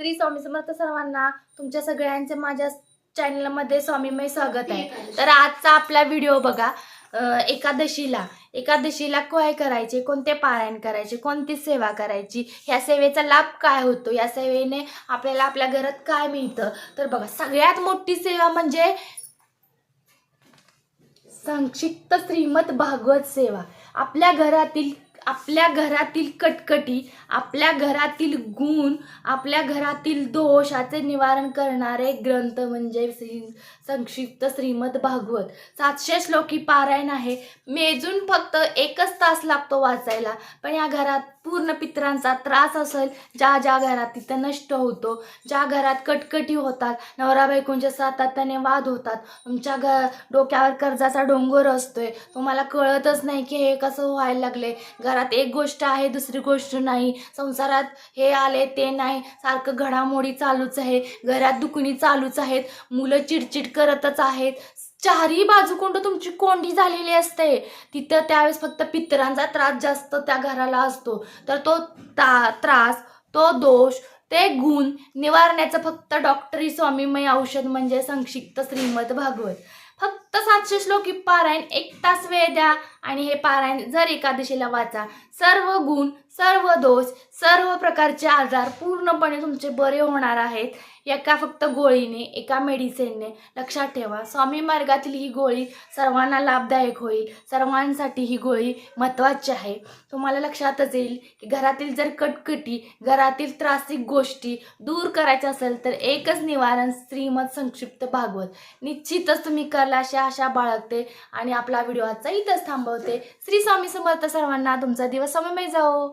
श्री स्वामी समर्थ सर्वांना तुमच्या सगळ्यांचे माझ्या चॅनलमध्ये स्वामीमय स्वागत आहे. तर आजचा आपला व्हिडिओ बघा एकादशीला. एकादशीला काय करायचे? कोणते पारायण करायचे? कोणती सेवा करायची? ह्या सेवेचा लाभ काय होतो? या सेवेने आपल्याला आपल्या घरात काय मिळतं? तर बघा सगळ्यात मोठी सेवा म्हणजे संक्षिप्त श्रीमत भागवत सेवा. आपल्या घरातील आपल्या घरातील कटकटी आपल्या घरातील गुण आपल्या घरातील दोषाचे निवारण करणारे ग्रंथ म्हणजे श्री संक्षिप्त श्रीमद भागवत. सातशे श्लोकी पारायण आहे. मेजून फक्त एकच तास लागतो वाचायला. पण या घरात पूर्ण पित्रांचा त्रास असेल ज्या ज्या घरात तिथं नष्ट होतो ज्या घरात कटकटी होतात नवरा बायकोंचे सातत्याने वाद होतात तुमच्या घ डोक्यावर कर्जाचा डोंगर असतोय तुम्हाला कळतच नाही की हे कसं व्हायला लागले. घरात एक गोष्ट आहे दुसरी गोष्ट नाही. संसारात हे आले ते नाही. सारखं घडामोडी चालूच आहे. घरात दुखणी चालूच आहेत. मुलं चिडचिड करतच आहेत. चारही बाजूकोंड तुमची कोंडी झालेली असते. तिथं त्यावेळेस फक्त पितरांचा त्रास जास्त त्या घराला असतो. तर तो ता त्रास तो दोष ते गुण निवारण्याचं फक्त डॉक्टरी स्वामीमय औषध म्हणजे संक्षिप्त श्रीमद भागवत. फक्त सातशे श्लोकी पारायण एक तास वेळ द्या आणि हे पारायण जर एकादशीला वाचा. सर्व गुण सर्व दोष सर्व प्रकारचे आजार पूर्णपणे तुमचे बरे होणार आहेत. एका फक्त गोळीने एका मेडिसिनने लक्षात ठेवा. स्वामी मार्गातील ही गोळी सर्वांना लाभदायक होईल. सर्वांसाठी ही गोळी महत्त्वाची आहे. तुम्हाला लक्षातच येईल की घरातील जर कटकटी घरातील त्रासिक गोष्टी दूर करायच्या असेल तर एकच निवारण श्रीमद संक्षिप्त भागवत. निश्चितच तुम्ही करला अशी आशा बाळगते आणि आपला व्हिडिओ आजचा इथंच थांबवते. श्री स्वामी समर्थ सर्वांना तुमचा दिवस समयमय जाओ